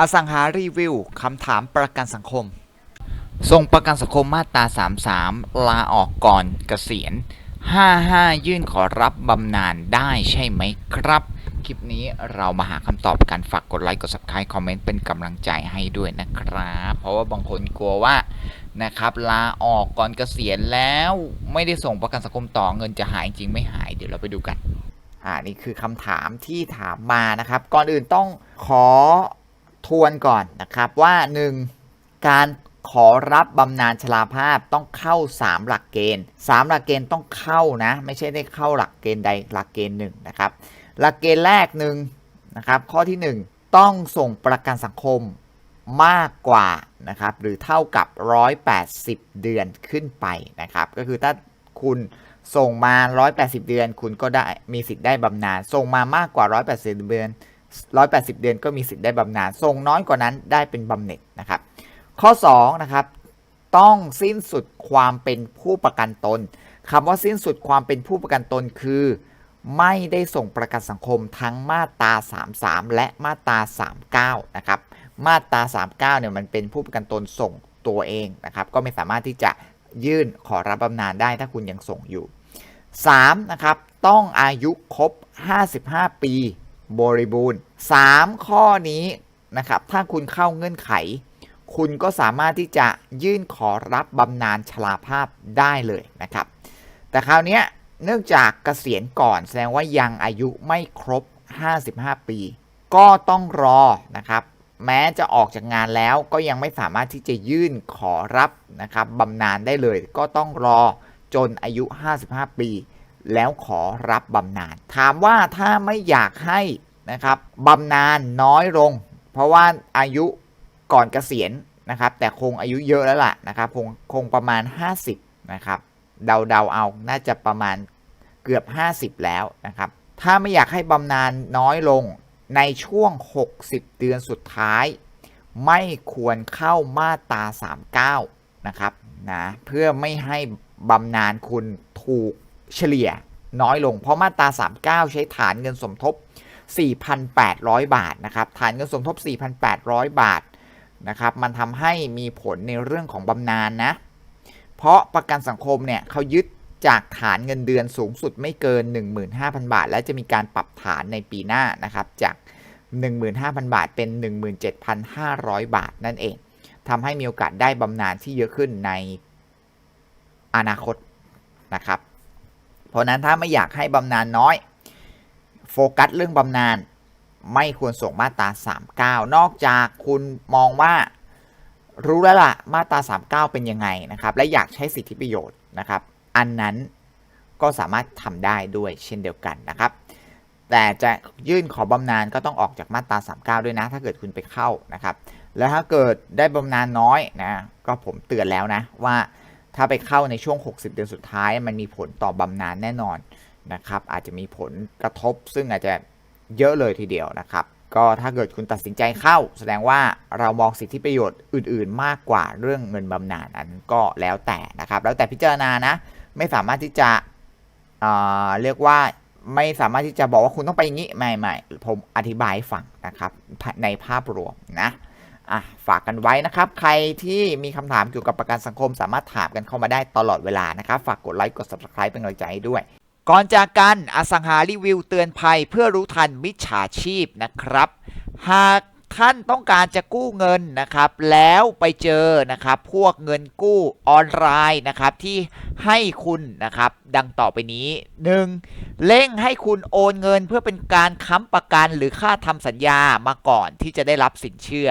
อสังหารีวิวคำถามประกันสังคมส่งประกันสังคมมาตรา 33 ลาออกก่อนเกษียณ 55 ยื่นขอรับบำนาญได้ใช่ไหมครับ คลิปนี้เรามาหาคำตอบกันฝากกดไลค์กด subscribe คอมเมนต์เป็นกำลังใจให้ด้วยนะครับ เพราะว่าบางคนกลัวว่านะครับลาออกก่อนเกษียณแล้วไม่ได้ส่งประกันสังคมต่อเงินจะหายจริงไม่หายเดี๋ยวเราไปดูกันอ่านี่คือคำถามที่ถามมานะครับ ก่อนอื่นต้องขอ ทวนก่อนนะครับว่า 1. การขอรับบำนาญชราภาพต้องเข้า 3 หลักเกณฑ์ 3 หลักเกณฑ์ต้องเข้านะ ไม่ใช่ได้เข้าหลักเกณฑ์ใดหลักเกณฑ์หนึ่งนะครับ หลักเกณฑ์แรกหนึ่งนะครับ ข้อที่ 1 ต้องส่งประกันสังคมมากกว่านะครับหรือเท่ากับ 180 เดือนขึ้นไปนะครับ ก็คือถ้าคุณส่งมา 180 เดือน คุณก็ได้มีสิทธิ์ได้บำนาญส่งมามากกว่า 180 เดือน 180 เดือนก็มีสิทธิ์ได้บำนาญส่งน้อยกว่านั้นได้เป็นบำเหน็จนะครับ ข้อ2นะครับต้องสิ้นสุดความเป็นผู้ประกันตนคำว่าสิ้นสุดความเป็นผู้ประกันตนคือ ไม่ได้ส่งประกันสังคมทั้งมาตรา 33 และมาตรา 39 นะครับ มาตรา 39 เนี่ยมันเป็นผู้ประกันตนส่งตัวเองนะครับ ก็ไม่สามารถที่จะยื่นขอรับบำนาญได้ถ้าคุณยังส่งอยู่ 3. นะครับ ต้องอายุครบ 55 ปี บริบูรณ์ 3 ข้อนี้นะครับ ถ้าคุณเข้าเงื่อนไข คุณก็สามารถที่จะยื่นขอรับบำนาญชราภาพได้เลยนะครับ แต่คราวนี้เนื่องจากเกษียณก่อนแสดงว่ายังอายุไม่ครบ 55 ปี ก็ต้องรอนะครับ แม้จะออกจากงานแล้วก็ยังไม่สามารถที่จะยื่นขอรับนะครับบำนาญได้เลย ก็ต้องรอจนอายุ 55 ปี แล้วขอรับบำนาญถามว่าถ้าไม่อยากให้นะครับบำนาญน้อยลง เพราะว่าอายุก่อนเกษียณนะครับ แต่คงอายุเยอะแล้วล่ะนะครับ คงคงประมาณ 50นะครับเดาๆเอาน่าจะประมาณเกือบ 50 แล้วนะครับ ถ้าไม่อยากให้บำนาญน้อยลงในช่วง 60 เดือนสุดท้าย ไม่ควรเข้ามาตรา39นะครับนะเพื่อไม่ให้บำนาญคุณถูก เฉลี่ยน้อยลง เพราะมาตรา 39 ใช้ฐานเงินสมทบ 4,800 บาทนะครับฐานเงินสมทบ 4,800 บาทนะครับมันทำให้มีผลในเรื่องของบำนาญนะ เพราะประกันสังคมเนี่ยเขายึดจากฐานเงินเดือนสูงสุดไม่เกิน 15,000 บาท และจะมีการปรับฐานในปีหน้านะครับจาก 15,000 บาทเป็น 17,500 บาทนั่นเองทำให้มีโอกาสได้บำนาญที่เยอะขึ้นในอนาคตนะครับ เพราะนั้นถ้าไม่อยากให้บำนาญน้อย โฟกัสเรื่องบำนาญไม่ควรส่งมาตรา 39 นอกจากคุณมองว่ารู้แล้วล่ะมาตรา 39 เป็นยังไงนะครับ และอยากใช้สิทธิประโยชน์นะครับ อันนั้นก็สามารถทำได้ด้วยเช่นเดียวกันนะครับ แต่จะยื่นขอบำนาญก็ต้องออกจากมาตรา 39 ด้วยนะ ถ้าเกิดคุณไปเข้านะครับ แล้วถ้าเกิดได้บำนาญน้อยนะ ก็ผมเตือนแล้วนะว่า ถ้าไปเข้าในช่วง 60 เดือนสุดท้าย มันมีผลต่อบำนาญแน่นอนนะครับ อาจจะมีผลกระทบ ซึ่งอาจจะเยอะเลยทีเดียวนะครับ ก็ถ้าเกิดคุณตัดสินใจเข้า แสดงว่าเรามองสิทธิประโยชน์อื่น ๆ มากกว่าเรื่องเงินบำนาญอันนั้นก็แล้วแต่นะครับ แล้วแต่พิจารณานะ ไม่สามารถที่จะเเรียกว่าไม่สามารถที่จะบอกว่าคุณต้องไปอย่างนี้ไม่ไม่ผมอธิบายให้ฟังนะครับในภาพรวมนะ อะฝากกันไว้นะครับ ใครที่มีคำถามเกี่ยวกับประกันสังคม สามารถถามกันเข้ามาได้ตลอดเวลานะครับ ฝากกดไลค์กด subscribe เป็นกำลังใจให้ด้วย ก่อนจากกันอสังหารีวิวเตือนภัยเพื่อรู้ทันมิจฉาชีพนะครับ หากท่านต้องการจะกู้เงินนะครับ แล้วไปเจอนะครับ พวกเงินกู้ออนไลน์นะครับ ที่ให้คุณนะครับ ดังต่อไปนี้ 1. เร่งให้คุณโอนเงินเพื่อเป็นการค้ำประกันหรือค่าทำสัญญามาก่อนที่จะได้รับสินเชื่อ